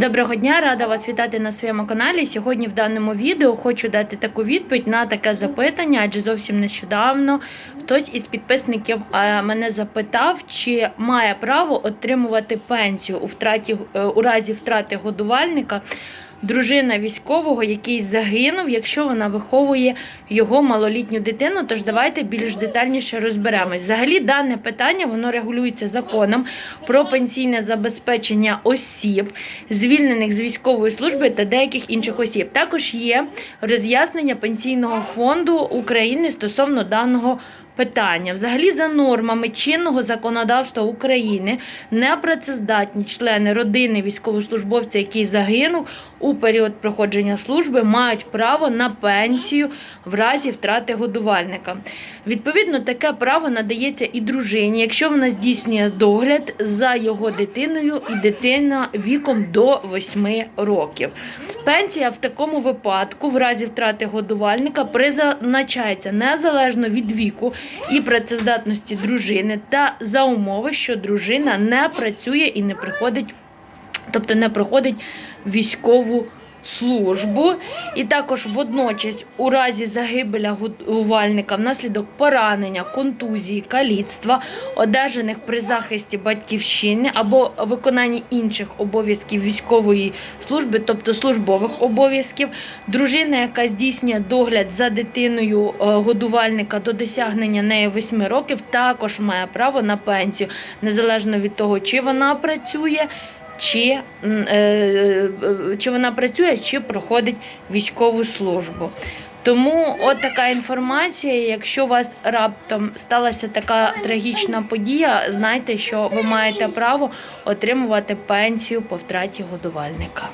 Доброго дня, рада вас вітати на своєму каналі. Сьогодні в даному відео хочу дати таку відповідь на таке запитання, адже зовсім нещодавно хтось із підписників е, мене запитав, чи має право отримувати пенсію у втраті е, у разі втрати годувальника. Дружина військового, який загинув, якщо вона виховує його малолітню дитину. Тож давайте більш детальніше розберемось. Взагалі, дане питання воно регулюється законом про пенсійне забезпечення осіб, звільнених з військової служби та деяких інших осіб. Також є роз'яснення пенсійного фонду України стосовно даного. Питання взагалі за нормами чинного законодавства України непрацездатні члени родини військовослужбовця, який загинув у період проходження служби, мають право на пенсію в разі втрати годувальника. Відповідно, таке право надається і дружині, якщо вона здійснює догляд за його дитиною і дитина віком до 8 років. Пенсія в такому випадку, в разі втрати годувальника, призначається незалежно від віку і працездатності дружини та за умови, що дружина не працює і не приходить, тобто не проходить військову службу. І також водночас, у разі загибеля годувальника внаслідок поранення, контузії, каліцтва, одержаних при захисті батьківщини або виконанні інших обов'язків військової служби, тобто службових обов'язків, дружина, яка здійснює догляд за дитиною е, годувальника до досягнення нею 8 років, також має право на пенсію, незалежно від того, чи вона працює чи, е, е, чи вона працює, чи проходить військову службу. Тому от така інформація. Якщо у вас раптом сталася така трагічна подія, знайте, що ви маєте право отримувати пенсію по втраті годувальника.